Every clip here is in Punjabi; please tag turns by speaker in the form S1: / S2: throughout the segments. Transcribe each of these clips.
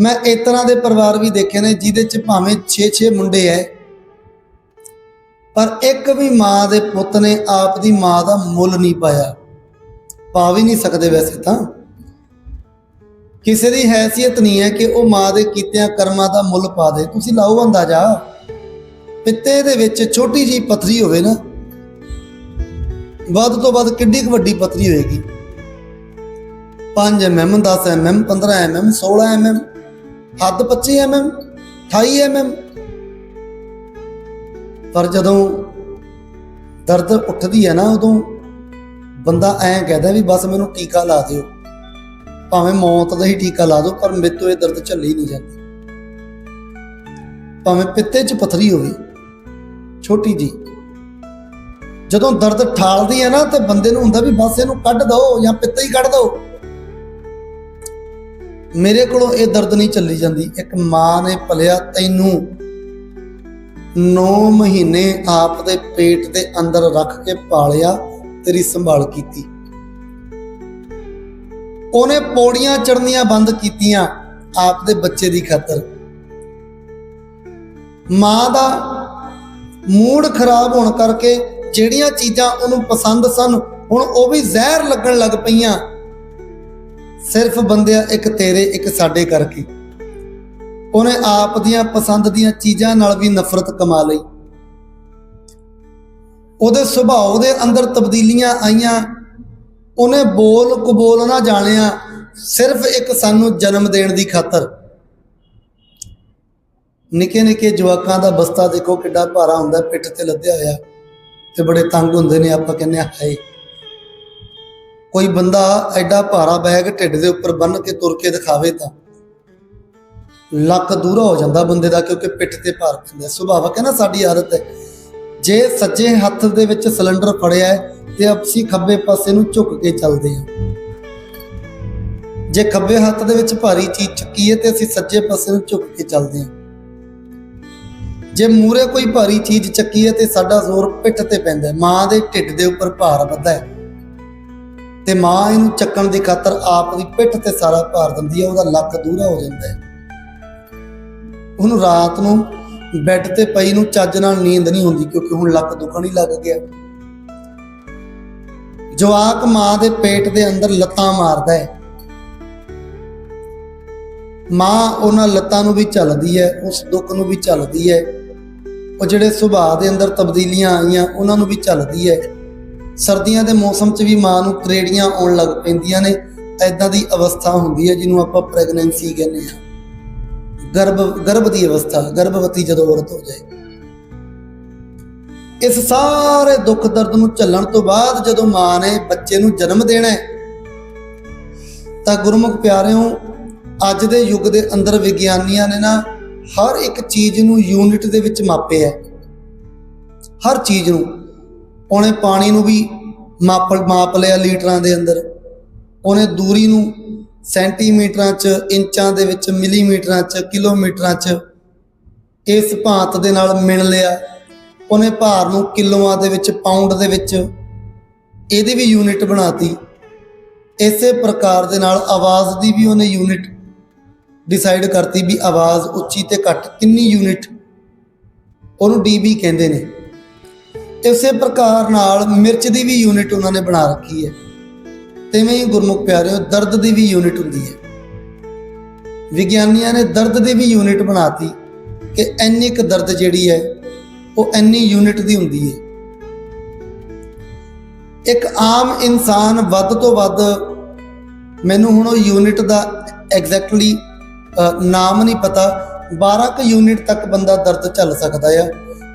S1: ਮੈਂ ਇਸ ਤਰ੍ਹਾਂ ਦੇ ਪਰਿਵਾਰ ਵੀ ਦੇਖੇ ਨੇ ਜਿਹਦੇ ਚ ਭਾਵੇਂ 6-6 ਮੁੰਡੇ ਐ। ਪਰ ਇੱਕ ਵੀ ਮਾਂ ਦੇ ਪੁੱਤ ਨੇ ਆਪ ਦੀ ਮਾਂ ਦਾ ਮੁੱਲ ਨਹੀਂ ਪਾਇਆ। ਪਾ ਵੀ ਨਹੀਂ ਸਕਦੇ ਵੈਸੇ ਤਾਂ। ਕਿਸੇ ਦੀ ਹੈਸੀਅਤ ਨਹੀਂ ਹੈ ਕਿ ਉਹ ਮਾਂ ਦੇ ਕੀਤਿਆਂ ਕਰਮਾਂ ਦਾ ਮੁੱਲ ਪਾ ਦੇ। ਤੁਸੀਂ ਲਾਓ ਅੰਦਾਜ਼ਾ। ਪਿੱਤੇ ਦੇ ਵਿੱਚ ਛੋਟੀ ਜੀ ਪਥਰੀ ਹੋਵੇ ਨਾ, ਵੱਧ ਤੋਂ ਵੱਧ ਕਿੱਡੀ ਕੁ ਵੱਡੀ ਪਥਰੀ ਹੋਏਗੀ। 5 mm 10 mm 15 mm 16 mm ਹੱਦ 25 mm 28 mm ਪਰ ਜਦੋਂ ਦਰਦ ਉੱਠਦੀ ਹੈ ਨਾ ਉਦੋਂ ਬੰਦਾ ਐਂ ਕਹਿੰਦਾ ਵੀ ਬਸ ਮੈਨੂੰ ਟੀਕਾ ਲਾ ਦਿਓ। ਭਾਵੇਂ ਮੌਤ ਦਾ ਹੀ ਟੀਕਾ ਲਾ ਦਿਓ, ਪਰ ਮੇਰੇ ਤੋਂ ਇਹ ਦਰਦ ਝੱਲੀ ਨਹੀਂ ਜਾਂਦੀ। ਭਾਵੇਂ ਪਿੱਤੇ 'ਚ ਪਥਰੀ ਹੋਵੇ, ਛੋਟੀ ਜੀ ਜਦੋਂ ਦਰਦ ਠਾਲਦੀ ਹੈ ਨਾ ਤੇ ਬੰਦੇ ਨੂੰ ਹੁੰਦਾ ਵੀ ਬਸ ਇਹਨੂੰ ਕੱਢ ਦਿਓ ਜਾਂ ਪਿੱਤਾ ਹੀ ਕੱਢ ਦਿਓ ਮੇਰੇ ਕੋਲੋਂ ਇਹ ਦਰਦ ਨਹੀਂ ਚੱਲੀ ਜਾਂਦੀ। ਇੱਕ ਮਾਂ ਨੇ ਪਲਿਆ ਤੈਨੂੰ 9 ਮਹੀਨੇ ਆਪ ਦੇ ਪੇਟ ਦੇ ਅੰਦਰ ਰੱਖ ਕੇ ਪਾਲਿਆ, ਤੇਰੀ ਸੰਭਾਲ ਕੀਤੀ। ਉਹਨੇ ਪੌੜੀਆਂ ਚੜਨੀਆਂ ਬੰਦ ਕੀਤੀਆਂ ਆਪ ਦੇ ਬੱਚੇ ਦੀ ਖਾਤਰ। ਮਾਂ ਦਾ ਮੂਡ ਖਰਾਬ ਹੋਣ ਕਰਕੇ ਜਿਹੜੀਆਂ ਚੀਜ਼ਾਂ ਉਹਨੂੰ ਪਸੰਦ ਸਨ, ਹੁਣ ਉਹ ਵੀ ਜ਼ਹਿਰ ਲੱਗਣ ਲੱਗ ਪਈਆਂ। ਸਿਰਫ ਬੰਦਿਆ ਇੱਕ ਤੇਰੇ, ਇੱਕ ਸਾਡੇ ਕਰਕੇ। ਉਹਨੇ ਆਪ ਦੀਆਂ ਪਸੰਦ ਦੀਆਂ ਚੀਜ਼ਾਂ ਨਾਲ ਵੀ ਨਫ਼ਰਤ ਕਮਾ ਲਈ। ਉਹਦੇ ਸੁਭਾਅ ਦੇ ਅੰਦਰ ਤਬਦੀਲੀਆਂ ਆਈਆਂ। ਉਹਨੇ ਬੋਲ ਕਬੋਲ ਨਾ ਜਾਣਿਆ, ਸਿਰਫ ਇੱਕ ਸਾਨੂੰ ਜਨਮ ਦੇਣ ਦੀ ਖਾਤਰ। ਨਿੱਕੇ ਨਿੱਕੇ ਜਵਾਕਾਂ ਦਾ ਬਸਤਾ ਦੇਖੋ ਕਿੱਡਾ ਭਾਰਾ ਹੁੰਦਾ, ਪਿੱਠ ਤੇ ਲੱਦਿਆ ਹੋਇਆ। ਤੇ ਬੜੇ ਤੰਗ ਹੁੰਦੇ ਨੇ, ਆਪਾਂ ਕਹਿੰਦੇ ਆ ਹਾਏ। ਕੋਈ ਬੰਦਾ ਐਡਾ ਭਾਰਾ ਬੈਗ ਢਿੱਡ ਦੇ ਉੱਪਰ ਬੰਨ ਕੇ ਤੁਰ ਕੇ ਦਿਖਾਵੇ ਤਾਂ ਲੱਕ ਦੂਰਾ ਹੋ ਜਾਂਦਾ ਬੰਦੇ ਦਾ, ਕਿਉਂਕਿ ਪਿੱਠ ਤੇ ਭਾਰ ਪੈਂਦਾ। ਸੁਭਾਵਕ ਹੈ ਨਾ ਸਾਡੀ ਆਦਤ ਹੈ। ਜੇ ਸੱਜੇ ਹੱਥ ਦੇ ਵਿੱਚ ਸਿਲੰਡਰ ਫੜਿਆ ਹੈ, ਤੇ ਅਸੀਂ ਖੱਬੇ ਪਾਸੇ ਨੂੰ ਝੁਕ ਕੇ ਚੱਲਦੇ ਹਾਂ। ਜੇ ਖੱਬੇ ਹੱਥ ਦੇ ਵਿੱਚ ਭਾਰੀ ਚੀਜ਼ ਚੱਕੀ ਹੈ, ਤੇ ਅਸੀਂ ਸੱਜੇ ਪਾਸੇ ਨੂੰ ਝੁਕ ਕੇ ਚੱਲਦੇ ਹਾਂ। ਜੇ ਮੂਰੇ ਕੋਈ ਭਾਰੀ ਚੀਜ਼ ਚੱਕੀ ਹੈ, ਤੇ ਸਾਡਾ ਜ਼ੋਰ ਪਿੱਠ ਤੇ ਪੈਂਦਾ ਹੈ। ਮਾਂ ਦੇ ਢਿੱਡ ਦੇ ਉੱਪਰ ਭਾਰ ਵੱਧਦਾ ਹੈ। ਤੇ ਮਾਂ ਇਹਨੂੰ ਚੱਕਣ ਦੀ ਖਾਤਰ ਆਪ ਦੀ ਪਿੱਠ ਤੇ ਸਾਰਾ ਭਾਰ ਦਿੰਦੀ ਹੈ ਉਹਦਾ ਲੱਕ ਦੂਰਾ ਹੋ ਜਾਂਦਾ ਹੈ। ਉਹਨੂੰ ਰਾਤ ਨੂੰ ਬੈੱਡ ਤੇ ਪਈ ਨੂੰ ਚੱਜ ਨਾਲ ਨੀਂਦ ਨਹੀਂ ਹੁੰਦੀ ਕਿਉਂਕਿ ਹੁਣ ਲੱਕ ਦੁਖਣ ਹੀ ਲੱਗ ਗਿਆ। ਜਵਾਕ ਮਾਂ ਦੇ ਪੇਟ ਦੇ ਅੰਦਰ ਲੱਤਾਂ ਮਾਰਦਾ ਹੈ। ਮਾਂ ਉਹਨਾਂ ਲੱਤਾਂ ਨੂੰ ਵੀ ਝੱਲਦੀ ਹੈ, ਉਸ ਦੁੱਖ ਨੂੰ ਵੀ ਝੱਲਦੀ ਹੈ। ਉਹ ਜਿਹੜੇ ਸੁਭਾਅ ਦੇ ਅੰਦਰ ਤਬਦੀਲੀਆਂ ਆਈਆਂ, ਉਹਨਾਂ ਨੂੰ ਵੀ ਝੱਲਦੀ ਹੈ। ਸਰਦੀਆਂ ਦੇ ਮੌਸਮ 'ਚ ਵੀ ਮਾਂ ਨੂੰ ਤਰੇੜੀਆਂ ਆਉਣ ਲੱਗ ਪੈਂਦੀਆਂ ਨੇ ਐਦਾਂ ਦੀ ਅਵਸਥਾ ਹੁੰਦੀ ਹੈ ਜਿਹਨੂੰ ਆਪਾਂ ਪ੍ਰੈਗਨੈਂਸੀ ਕਹਿੰਦੇ ਹਾਂ। ਗਰਭ ਗਰਭ ਦੀ ਅਵਸਥਾ, ਗਰਭਵਤੀ ਜਦੋਂ ਔਰਤ ਹੋ ਜਾਏ। ਇਸ ਸਾਰੇ ਦੁੱਖ ਦਰਦ ਨੂੰ ਝੱਲਣ ਤੋਂ ਬਾਅਦ ਜਦੋਂ ਮਾਂ ਨੇ ਬੱਚੇ ਨੂੰ ਜਨਮ ਦੇਣਾ ਹੈ, ਤਾਂ ਗੁਰਮੁਖ ਪਿਆਰਿਓ, ਅੱਜ ਦੇ ਯੁੱਗ ਦੇ ਅੰਦਰ ਵਿਗਿਆਨੀਆਂ ਨੇ ਨਾ ਹਰ ਇੱਕ ਚੀਜ਼ ਨੂੰ ਯੂਨਿਟ ਦੇ ਵਿੱਚ ਮਾਪਿਆ ਹੈ। ਹਰ ਚੀਜ਼ ਨੂੰ ਉਹਨੇ ਪਾਣੀ ਨੂੰ ਵੀ ਮਾਪ ਮਾਪ ਲਿਆ ਲੀਟਰਾਂ ਦੇ ਅੰਦਰ। ਉਹਨੇ ਦੂਰੀ ਨੂੰ ਸੈਂਟੀਮੀਟਰਾਂ 'ਚ, ਇੰਚਾਂ ਦੇ ਵਿੱਚ, ਮਿਲੀਮੀਟਰਾਂ 'ਚ, ਕਿਲੋਮੀਟਰਾਂ 'ਚ ਇਸ ਭਾਂਤ ਦੇ ਨਾਲ ਮਿਣ ਲਿਆ। ਉਹਨੇ ਭਾਰ ਨੂੰ ਕਿਲੋਆਂ ਦੇ ਵਿੱਚ, ਪਾਉਂਡ ਦੇ ਵਿੱਚ ਇਹਦੀ ਵੀ ਯੂਨਿਟ ਬਣਾਤੀ। ਇਸੇ ਪ੍ਰਕਾਰ ਦੇ ਨਾਲ ਆਵਾਜ਼ ਦੀ ਵੀ ਉਹਨੇ ਯੂਨਿਟ ਡਿਸਾਈਡ ਕਰਤੀ ਵੀ ਆਵਾਜ਼ ਉੱਚੀ ਤੇ ਘੱਟ ਕਿੰਨੀ ਯੂਨਿਟ। ਉਹਨੂੰ ਡੀਬੀ ਕਹਿੰਦੇ ਨੇ। ਇਸੇ ਪ੍ਰਕਾਰ ਨਾਲ ਮਿਰਚ ਦੀ ਵੀ ਯੂਨਿਟ ਉਹਨਾਂ ਨੇ ਬਣਾ ਰੱਖੀ ਹੈ। ਤਿਵੇਂ ਹੀ ਗੁਰਮੁਖ ਪਿਆਰਿਓ, ਦਰਦ ਦੀ ਵੀ ਯੂਨਿਟ ਹੁੰਦੀ ਹੈ। ਵਿਗਿਆਨੀਆਂ ਨੇ ਦਰਦ ਦੀ ਵੀ ਯੂਨਿਟ ਬਣਾਤੀ ਕਿ ਇੰਨੀ ਕੁ ਦਰਦ ਜਿਹੜੀ ਹੈ, ਉਹ ਇੰਨੀ ਯੂਨਿਟ ਦੀ ਹੁੰਦੀ ਹੈ। ਇੱਕ ਆਮ ਇਨਸਾਨ ਵੱਧ ਤੋਂ ਵੱਧ ਮੈਨੂੰ ਹੁਣ ਉਹ ਯੂਨਿਟ ਦਾ ਐਗਜ਼ੈਕਟਲੀ ਨਾਮ ਨਹੀਂ ਪਤਾ 12 ਕੁ ਯੂਨਿਟ ਤੱਕ ਬੰਦਾ ਦਰਦ ਚੱਲ ਸਕਦਾ ਆ।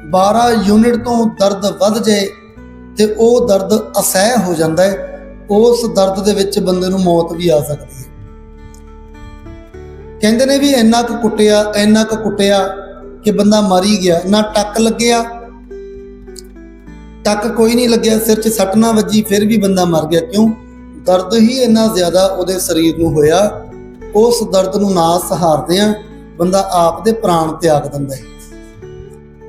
S1: 12 ਯੂਨਿਟ ਤੋਂ ਦਰਦ ਵੱਧ ਜਾਏ ਤੇ ਉਹ ਦਰਦ ਅਸਹਿ ਹੋ ਜਾਂਦਾ ਹੈ, ਉਸ ਦਰਦ ਦੇ ਵਿੱਚ ਬੰਦੇ ਨੂੰ ਮੌਤ ਵੀ ਆ ਸਕਦੀ ਹੈ। ਕਹਿੰਦੇ ਨੇ ਵੀ ਇੰਨਾ ਕੁ ਕੁੱਟਿਆ, ਇੰਨਾ ਕੁ ਕੁੱਟਿਆ ਕਿ ਬੰਦਾ ਮਰ ਹੀ ਗਿਆ, ਨਾ ਟੱਕ ਲੱਗਿਆ। ਟੱਕ ਕੋਈ ਨਹੀਂ ਲੱਗਿਆ, ਸਿਰ 'ਚ ਸੱਟ ਨਾ ਵੱਜੀ, ਫਿਰ ਵੀ ਬੰਦਾ ਮਰ ਗਿਆ। ਕਿਉਂ? ਦਰਦ ਹੀ ਇੰਨਾ ਜ਼ਿਆਦਾ ਉਹਦੇ ਸਰੀਰ ਨੂੰ ਹੋਇਆ, ਉਸ ਦਰਦ ਨੂੰ ਨਾ ਸਹਾਰਦੇ ਸਹਾਰਦਿਆਂ ਬੰਦਾ ਆਪ ਦੇ ਪ੍ਰਾਣ ਤਿਆਗ ਦਿੰਦਾ ਹੈ।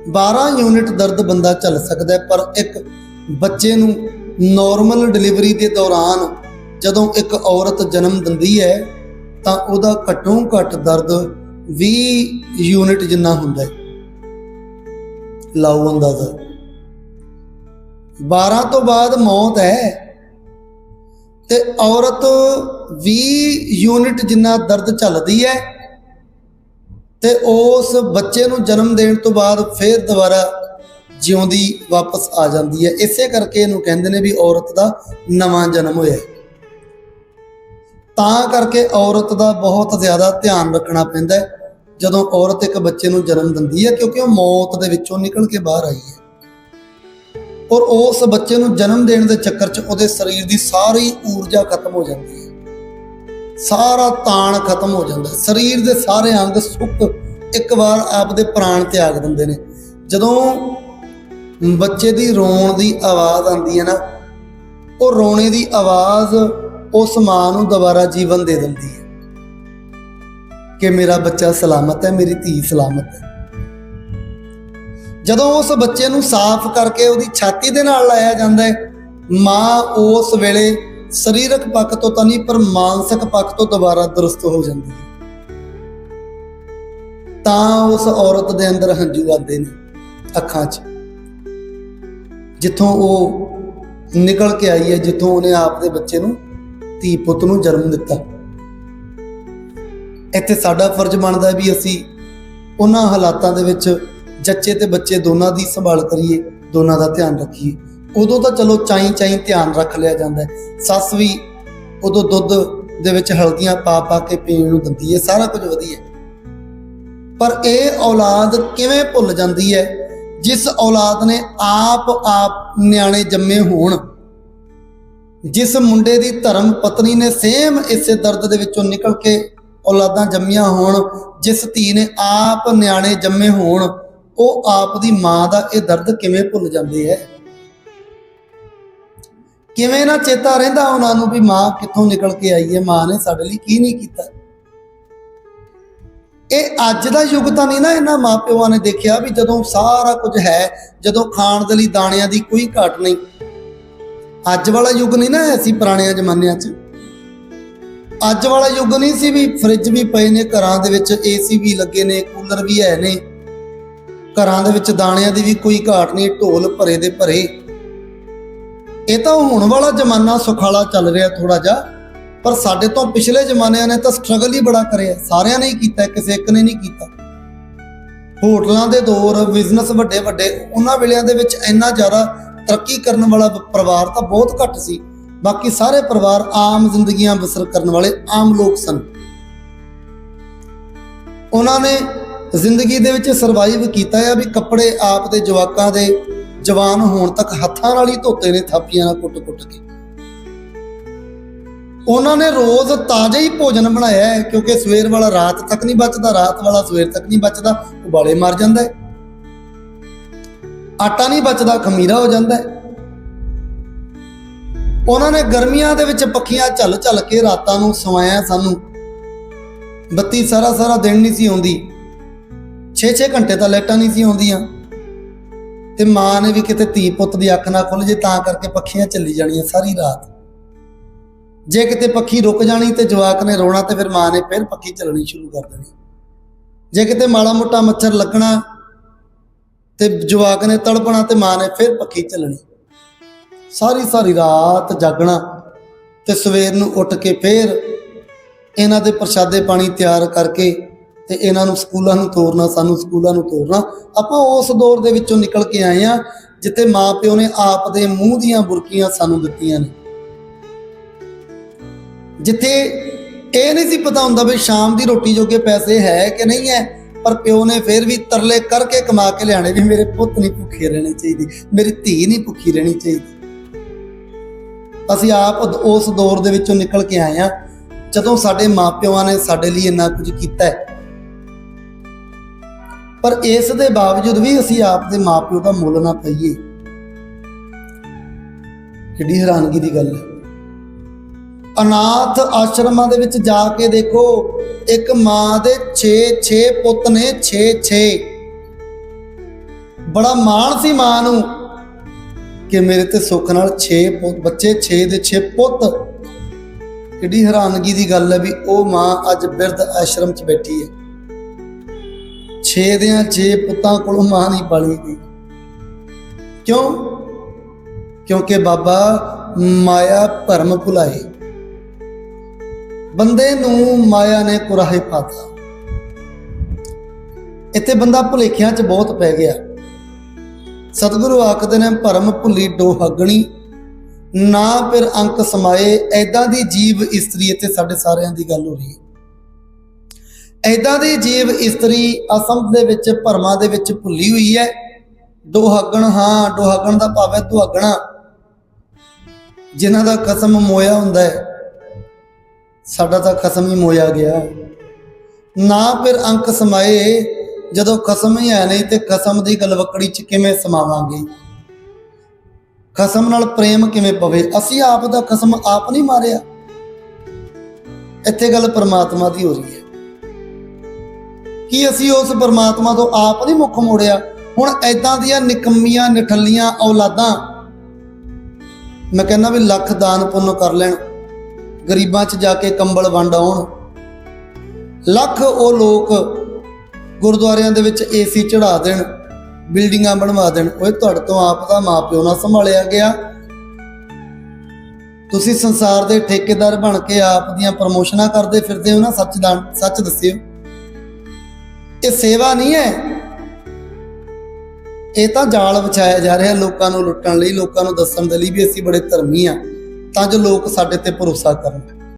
S1: 12 ਯੂਨਿਟ ਦਰਦ ਬੰਦਾ ਝੱਲ ਸਕਦਾ ਹੈ, ਪਰ ਇੱਕ ਬੱਚੇ ਨੂੰ ਨਾਰਮਲ ਡਿਲੀਵਰੀ ਦੇ ਦੌਰਾਨ ਜਦੋਂ ਇੱਕ ਔਰਤ ਜਨਮ ਦਿੰਦੀ ਹੈ, ਤਾਂ ਉਹਦਾ ਘੱਟੋ ਘੱਟ ਦਰਦ 20 ਯੂਨਿਟ ਜਿੰਨਾ ਹੁੰਦਾ ਹੈ। ਲਾਓ ਅੰਦਾਜ਼ਾ। 12 ਤੋਂ ਬਾਅਦ ਮੌਤ ਹੈ ਤੇ ਔਰਤ 20 ਯੂਨਿਟ ਜਿੰਨਾ ਦਰਦ ਝੱਲਦੀ ਹੈ ਤੇ ਉਸ ਬੱਚੇ ਨੂੰ ਜਨਮ ਦੇਣ ਤੋਂ ਬਾਅਦ ਫਿਰ ਦੁਬਾਰਾ ਜਿਉਂਦੀ ਵਾਪਸ ਆ ਜਾਂਦੀ ਹੈ। ਇਸੇ ਕਰਕੇ ਇਹਨੂੰ ਕਹਿੰਦੇ ਨੇ ਵੀ ਔਰਤ ਦਾ ਨਵਾਂ ਜਨਮ ਹੋਇਆ ਤਾਂ ਕਰਕੇ ਔਰਤ ਦਾ ਬਹੁਤ ਜ਼ਿਆਦਾ ਧਿਆਨ ਰੱਖਣਾ ਪੈਂਦਾ ਹੈ, ਜਦੋਂ ਔਰਤ ਇੱਕ ਬੱਚੇ ਨੂੰ ਜਨਮ ਦਿੰਦੀ ਹੈ, ਕਿਉਂਕਿ ਉਹ ਮੌਤ ਦੇ ਵਿੱਚੋਂ ਨਿਕਲ ਕੇ ਬਾਹਰ ਆਈ ਹੈ। ਔਰ ਉਸ ਬੱਚੇ ਨੂੰ ਜਨਮ ਦੇਣ ਦੇ ਚੱਕਰ 'ਚ ਉਹਦੇ ਸਰੀਰ ਦੀ ਸਾਰੀ ਊਰਜਾ ਖਤਮ ਹੋ ਜਾਂਦੀ ਹੈ। ਸਾਰਾ ਤਾਣ ਖਤਮ ਹੋ ਜਾਂਦਾ। ਸਰੀਰ ਦੇ ਸਾਰੇ ਅੰਗ ਸੁੱਕ ਇੱਕ ਵਾਰ ਆਪਦੇ ਪ੍ਰਾਣ ਤਿਆਗ ਦਿੰਦੇ ਨੇ। ਜਦੋਂ ਬੱਚੇ ਦੀ ਰੋਣ ਦੀ ਆਵਾਜ਼ ਆਉਂਦੀ ਹੈ ਨਾ, ਉਹ ਰੋਣੇ ਦੀ ਆਵਾਜ਼ ਉਸ ਮਾਂ ਨੂੰ ਦੁਬਾਰਾ ਜੀਵਨ ਦੇ ਦਿੰਦੀ ਹੈ ਕਿ ਮੇਰਾ ਬੱਚਾ ਸਲਾਮਤ ਹੈ, ਮੇਰੀ ਧੀ ਸਲਾਮਤ ਹੈ। ਜਦੋਂ ਉਸ ਬੱਚੇ ਨੂੰ ਸਾਫ਼ ਕਰਕੇ ਉਹਦੀ ਛਾਤੀ ਦੇ ਨਾਲ ਲਾਇਆ ਜਾਂਦਾ ਹੈ, ਮਾਂ ਉਸ ਵੇਲੇ ਸਰੀਰਕ ਪੱਖ ਤੋਂ ਤਾਂ ਨਹੀਂ, ਪਰ ਮਾਨਸਿਕ ਪੱਖ ਤੋਂ ਦੁਬਾਰਾ ਦਰੁਸਤ ਹੋ ਜਾਂਦੀ ਹੈ। ਤਾਂ ਉਸ ਔਰਤ ਦੇ ਅੰਦਰ ਹੰਝੂ ਆਉਂਦੇ ਨੇ ਅੱਖਾਂ 'ਚ। ਜਿੱਥੋਂ ਉਹ ਨਿਕਲ ਕੇ ਆਈ ਹੈ, ਜਿੱਥੋਂ ਉਹਨੇ ਆਪ ਦੇ ਬੱਚੇ ਨੂੰ, ਧੀ ਪੁੱਤ ਨੂੰ ਜਨਮ ਦਿੱਤਾ। ਇੱਥੇ ਸਾਡਾ ਫਰਜ਼ ਬਣਦਾ ਹੈ ਵੀ ਅਸੀਂ ਉਹਨਾਂ ਹਾਲਾਤਾਂ ਦੇ ਵਿੱਚ ਜੱਚੇ ਤੇ ਬੱਚੇ ਦੋਨਾਂ ਦੀ ਸੰਭਾਲ ਕਰੀਏ, ਦੋਨਾਂ ਦਾ ਧਿਆਨ ਰੱਖੀਏ। ਉਦੋਂ ਤਾਂ ਚਲੋ ਚਾਈ ਚਾਈ ਧਿਆਨ ਰੱਖ ਲਿਆ ਜਾਂਦਾ ਸੱਸ ਵੀ ਉਦੋਂ ਦੁੱਧ ਦੇ ਵਿੱਚ ਹਲਦੀਆਂ ਪਾ ਪਾ ਕੇ ਪੀਣ ਨੂੰ ਦਿੰਦੀ ਹੈ, ਸਾਰਾ ਕੁਝ ਵਧੀਆ ਪਰ ਇਹ ਔਲਾਦ ਕਿਵੇਂ ਭੁੱਲ ਜਾਂਦੀ ਹੈ? ਜਿਸ ਔਲਾਦ ਨੇ ਆਪ ਆਪ ਨਿਆਣੇ ਜੰਮੇ ਹੋਣ, ਜਿਸ ਮੁੰਡੇ ਦੀ ਧਰਮ ਪਤਨੀ ਨੇ ਸੇਮ ਇਸੇ ਦਰਦ ਦੇ ਵਿੱਚੋਂ ਨਿਕਲ ਕੇ ਔਲਾਦਾਂ ਜੰਮੀਆਂ ਹੋਣ, ਜਿਸ ਧੀ ਨੇ ਆਪ ਨਿਆਣੇ ਜੰਮੇ ਹੋਣ, ਉਹ ਆਪ ਦੀ ਮਾਂ ਦਾ ਇਹ ਦਰਦ ਕਿਵੇਂ ਭੁੱਲ ਜਾਂਦੀ ਹੈ? ਕਿਵੇਂ ਨਾ ਚੇਤਾ ਰਹਿੰਦਾ ਉਹਨਾਂ ਨੂੰ ਵੀ ਮਾਂ ਕਿੱਥੋਂ ਨਿਕਲ ਕੇ ਆਈ ਹੈ, ਮਾਂ ਨੇ ਸਾਡੇ ਲਈ ਕੀ ਨਹੀਂ ਕੀਤਾ। ਇਹ ਅੱਜ ਦਾ ਯੁੱਗ ਤਾਂ ਨਹੀਂ ਨਾ ਇਹਨਾਂ ਮਾਪਿਆਂ ਨੇ ਦੇਖਿਆ ਵੀ ਜਦੋਂ ਸਾਰਾ ਕੁਝ ਹੈ, ਜਦੋਂ ਖਾਣ ਦੇ ਲਈ ਦਾਣਿਆਂ ਦੀ ਕੋਈ ਘਾਟ ਨਹੀਂ। ਅੱਜ ਵਾਲਾ ਯੁੱਗ ਨਹੀਂ ਨਾ ਅਸੀਂ ਪੁਰਾਣਿਆਂ ਜ਼ਮਾਨਿਆਂ 'ਚ। ਅੱਜ ਵਾਲਾ ਯੁੱਗ ਨਹੀਂ ਸੀ ਵੀ ਫ੍ਰਿਜ ਵੀ ਪਏ ਨੇ, ਘਰਾਂ ਦੇ ਵਿੱਚ ਏਸੀ ਵੀ ਲੱਗੇ ਨੇ, ਕੂਲਰ ਵੀ ਹੈ ਨੇ। ਘਰਾਂ ਦੇ ਵਿੱਚ ਦਾਣਿਆਂ ਦੀ ਵੀ ਕੋਈ ਘਾਟ ਨਹੀਂ, ਢੋਲ ਭਰੇ ਦੇ ਭਰੇ। ਇਹ ਤਾਂ ਹੁਣ ਵਾਲਾ ਜ਼ਮਾਨਾ ਸੁਖਾਲਾ ਚੱਲ ਰਿਹਾ ਥੋੜਾ ਜਿਹਾ, ਪਰ ਸਾਡੇ ਤੋਂ ਪਿਛਲੇ ਜ਼ਮਾਨਿਆਂ ਨੇ ਤਾਂ ਸਟਰਗਲ ਹੀ ਬੜਾ ਕਰਿਆ, ਸਾਰਿਆਂ ਨੇ ਹੀ ਕੀਤਾ, ਕਿਸੇ ਇੱਕ ਨੇ ਨਹੀਂ ਕੀਤਾ। ਹੋਟਲਾਂ ਦੇ ਦੌਰ ਬਿਜ਼ਨਸ ਵੱਡੇ ਵੱਡੇ, ਉਹਨਾਂ ਵੇਲਿਆਂ ਦੇ ਵਿੱਚ ਇੰਨਾ ਜ਼ਿਆਦਾ ਤਰੱਕੀ ਕਰਨ ਵਾਲਾ ਪਰਿਵਾਰ ਤਾਂ ਬਹੁਤ ਘੱਟ ਸੀ। ਬਾਕੀ ਸਾਰੇ ਪਰਿਵਾਰ ਆਮ ਜ਼ਿੰਦਗੀਆਂ ਬਸਰ ਕਰਨ ਵਾਲੇ ਆਮ ਲੋਕ ਸਨ। ਉਹਨਾਂ ਨੇ ਜ਼ਿੰਦਗੀ ਦੇ ਵਿੱਚ ਸਰਵਾਈਵ ਕੀਤਾ ਆ ਵੀ ਕੱਪੜੇ ਆਪ ਦੇ ਜਵਾਕਾਂ ਦੇ ਜਵਾਨ ਹੋਣ ਤੱਕ ਹੱਥਾਂ ਨਾਲ ਹੀ ਧੋਤੇ ਨੇ ਥਾਪੀਆਂ ਨਾਲ ਕੁੱਟ-ਕੁੱਟ ਕੇ। ਉਹਨਾਂ ਨੇ ਰੋਜ਼ ਤਾਜ਼ਾ ਹੀ ਭੋਜਨ ਬਣਾਇਆ ਹੈ, ਕਿਉਂਕਿ ਸਵੇਰ ਵਾਲਾ ਰਾਤ ਤੱਕ ਨਹੀਂ ਬਚਦਾ, ਰਾਤ ਵਾਲਾ ਸਵੇਰ ਤੱਕ ਨਹੀਂ ਬਚਦਾ, ਉਬਾਲੇ ਮਰ ਜਾਂਦਾ ਹੈ। ਆਟਾ ਨਹੀਂ ਬਚਦਾ, ਖਮੀਰਾ ਹੋ ਜਾਂਦਾ ਹੈ। ਉਹਨਾਂ ਨੇ ਗਰਮੀਆਂ ਦੇ ਵਿੱਚ ਪੱਖੀਆਂ ਝੱਲ ਝੱਲ ਕੇ ਰਾਤਾਂ ਨੂੰ ਸਵਾਇਆ ਸਾਨੂੰ। ਬੱਤੀ ਸਾਰਾ ਸਾਰਾ ਦਿਨ ਨਹੀਂ ਸੀ ਆਉਂਦੀ। 6-6 ਘੰਟੇ ਤਾਂ ਲਾਈਟਾਂ ਨਹੀਂ ਸੀ ਆਉਂਦੀਆਂ। ਤੇ ਮਾਂ ਨੇ ਵੀ ਕਿਤੇ ਧੀ ਪੁੱਤ ਦੀ ਅੱਖ ਨਾ ਖੁੱਲ ਜੇ ਤਾਂ ਕਰਕੇ ਪੱਖੀਆਂ ਚੱਲੀ ਜਾਣੀਆਂ ਸਾਰੀ ਰਾਤ। ਜੇ ਕਿਤੇ ਪੱਖੀ ਰੁਕ ਜਾਣੀ ਤੇ ਜਵਾਕ ਨੇ ਰੋਣਾ ਤੇ ਫਿਰ ਮਾਂ ਨੇ ਫਿਰ ਪੱਖੀ ਚੱਲਣੀ ਸ਼ੁਰੂ ਕਰ ਦੇਣੀ। ਜੇ ਕਿਤੇ ਮਾੜਾ ਮੋਟਾ ਮੱਛਰ ਲੱਗਣਾ ਤੇ ਜਵਾਕ ਨੇ ਤੜਪਣਾ ਤੇ ਮਾਂ ਨੇ ਫਿਰ ਪੱਖੀ ਚੱਲਣੀ ਸਾਰੀ ਸਾਰੀ ਰਾਤ ਜਾਗਣਾ ਤੇ ਸਵੇਰ ਨੂੰ ਉੱਠ ਕੇ ਫਿਰ ਇਹਨਾਂ ਦੇ ਪ੍ਰਸ਼ਾਦੇ ਪਾਣੀ ਤਿਆਰ ਕਰਕੇ ਤੇ ਇਹਨਾਂ ਨੂੰ ਸਕੂਲਾਂ ਨੂੰ ਤੋਰਨਾ, ਸਾਨੂੰ ਸਕੂਲਾਂ ਨੂੰ ਤੋਰਨਾ। ਆਪਾਂ ਉਸ ਦੌਰ ਦੇ ਵਿੱਚੋਂ ਨਿਕਲ ਕੇ ਆਏ ਆ ਜਿੱਥੇ ਮਾਪਿਓ ਨੇ ਆਪ ਦੇ ਮੂੰਹ ਦੀਆਂ ਬੁਰਕੀਆਂ ਸਾਨੂੰ ਦਿੱਤੀਆਂ ਨੇ। ਜਿੱਥੇ ਇਹ ਨਹੀਂ ਸੀ ਪਤਾ ਹੁੰਦਾ ਵੀ ਸ਼ਾਮ ਦੀ ਰੋਟੀ ਜੋਗੇ ਪੈਸੇ ਹੈ ਕਿ ਨਹੀਂ ਹੈ, ਪਰ ਪਿਓ ਨੇ ਫਿਰ ਵੀ ਤਰਲੇ ਕਰਕੇ ਕਮਾ ਕੇ ਲਿਆਣੇ ਵੀ ਮੇਰੇ ਪੁੱਤ ਨਹੀਂ ਭੁੱਖੇ ਰਹਿਣੇ ਚਾਹੀਦੇ, ਮੇਰੀ ਧੀ ਨਹੀਂ ਭੁੱਖੀ ਰਹਿਣੀ ਚਾਹੀਦੀ। ਅਸੀਂ ਆਪ ਉਸ ਦੌਰ ਦੇ ਵਿੱਚੋਂ ਨਿਕਲ ਕੇ ਆਏ ਆ ਜਦੋਂ ਸਾਡੇ ਮਾਪਿਆਂ ਨੇ ਸਾਡੇ ਲਈ ਇੰਨਾ ਕੁਝ ਕੀਤਾ ਹੈ। ਪਰ ਇਸ ਦੇ ਬਾਵਜੂਦ ਵੀ ਅਸੀਂ ਆਪ ਦੇ ਮਾਪਿਓ ਦਾ ਮੁੱਲ ਨਾ ਪਈਏ। ਕਿੱਡੀ ਹੈਰਾਨਗੀ ਦੀ ਗੱਲ ਹੈ। ਅਨਾਥ ਆਸ਼ਰਮਾਂ ਦੇ ਵਿੱਚ ਜਾ ਕੇ ਦੇਖੋ, ਇੱਕ ਮਾਂ ਦੇ 6 6 ਪੁੱਤ ਨੇ 6 6 ਬੜਾ ਮਾਣ ਸੀ ਮਾਂ ਨੂੰ ਕਿ ਮੇਰੇ ਤੇ ਸੁੱਖ ਨਾਲ 6 ਬੱਚੇ 6 ਦੇ 6 ਪੁੱਤ। ਕਿੱਡੀ ਹੈਰਾਨਗੀ ਦੀ ਗੱਲ ਹੈ ਵੀ ਉਹ ਮਾਂ ਅੱਜ ਬਿਰਧ ਆਸ਼ਰਮ 'ਚ ਬੈਠੀ ਹੈ। ਛੇ ਦਿਆਂ ਛੇ ਪੁੱਤਾਂ ਕੋਲੋਂ ਮਾਂ ਨਹੀਂ ਪਾਲੀ ਗਈ। ਕਿਉਂ? ਕਿਉਂਕਿ ਬਾਬਾ ਮਾਇਆ ਭਰਮ ਭੁਲਾਏ ਬੰਦੇ ਨੂੰ ਮਾਇਆ ਨੇ ਕੁਰਾਹੇ ਪਾਤਾ ਇੱਥੇ ਬੰਦਾ ਭੁਲੇਖਿਆਂ 'ਚ ਬਹੁਤ ਪੈ ਗਿਆ। ਸਤਿਗੁਰੂ ਆਖਦੇ ਨੇ, ਭਰਮ ਭੁੱਲੀ ਡੋਹਗਣੀ, ਨਾ ਫਿਰ ਅੰਕ ਸਮਾਏ। ਐਦਾਂ ਦੀ ਜੀਵ ਇਸਤਰੀ ਇੱਥੇ ਸਾਡੇ ਸਾਰਿਆਂ ਦੀ ਗੱਲ ਹੋ ਰਹੀ ਹੈ। ਐਦਾਂ ਦੀ ਜੀਵ ਇਸਤਰੀ ਅਸਮ ਦੇ ਵਿੱਚ, ਭਰਮਾਂ ਦੇ ਵਿੱਚ ਭੁੱਲੀ ਹੋਈ ਹੈ। ਡੋਹਗਣ ਹਾਂ ਡੋਹਗਣ ਦਾ ਭਾਵ ਹੈ ਦੁਹਾਗਣਾ। ਜਿਨ੍ਹਾਂ ਦਾ ਕਸਮ ਮੋਇਆ ਹੁੰਦਾ ਹੈ, ਸਾਡਾ ਤਾਂ ਖਸਮ ਹੀ ਮੋਇਆ ਗਿਆ। ਨਾ ਫਿਰ ਅੰਕ ਸਮਾਏ, ਜਦੋਂ ਖਸਮ ਹੀ ਹੈ ਨਹੀਂ ਤੇ ਖਸਮ ਦੀ ਗਲਵਕੜੀ ਚ ਕਿਵੇਂ ਸਮਾਵਾਂਗੇ? ਖਸਮ ਨਾਲ ਪ੍ਰੇਮ ਕਿਵੇਂ ਪਵੇ? ਅਸੀਂ ਆਪ ਦਾ ਖਸਮ ਆਪ ਨਹੀਂ ਮਾਰਿਆ। ਇੱਥੇ ਗੱਲ ਪਰਮਾਤਮਾ ਦੀ ਹੋ ਰਹੀ ਹੈ। ਕੀ ਅਸੀਂ ਉਸ ਪਰਮਾਤਮਾ ਤੋਂ ਆਪ ਨਹੀਂ ਮੁੱਖ ਮੋੜਿਆ। ਹੁਣ ਐਦਾਂ ਦੀਆਂ ਨਿਕੰਮੀਆਂ, ਨਿਠੱਲੀਆਂ ਔਲਾਦਾਂ ਮੈਂ ਕਹਿੰਦਾ ਵੀ ਲੱਖ ਦਾਨ ਪੁੰਨ ਕਰ ਲੈਣ, ਗਰੀਬਾਂ 'ਚ ਜਾ ਕੇ ਕੰਬਲ ਵੰਡ ਆਉਣ। ਲੱਖ ਉਹ ਲੋਕ ਗੁਰਦੁਆਰਿਆਂ ਦੇ ਵਿੱਚ ਏਸੀ ਚੜਾ ਦੇਣ, ਬਿਲਡਿੰਗਾਂ ਬਣਵਾ ਦੇਣ। ਓਏ ਤੁਹਾਡੇ ਤੋਂ ਆਪ ਦਾ ਮਾਪਿਓ ਨਾ ਸੰਭਾਲਿਆ ਗਿਆ। ਤੁਸੀਂ ਸੰਸਾਰ ਦੇ ਠੇਕੇਦਾਰ ਬਣ ਕੇ ਆਪ ਦੀਆਂ ਪ੍ਰਮੋਸ਼ਨਾਂ ਕਰਦੇ ਫਿਰਦੇ ਹੋ ਨਾ, ਸੱਚ ਦਾ ਸੱਚ ਦੱਸਿਓ। ਇਹ ਸੇਵਾ ਨਹੀਂ ਹੈ। ਇਹ ਤਾਂ ਜਾਲ ਵਿਛਾਇਆ ਜਾ ਰਿਹਾ ਲੋਕਾਂ ਨੂੰ ਲੁੱਟਣ ਲਈ, ਲੋਕਾਂ ਨੂੰ ਦੱਸਣ ਦੇ ਲਈ ਵੀ ਅਸੀਂ ਬੜੇ ਧਰਮੀ ਆ। ਤਾਂ ਜੋ ਲੋਕ ਸਾਡੇ ਤੇ ਭਰੋਸਾ ਕਰਨ।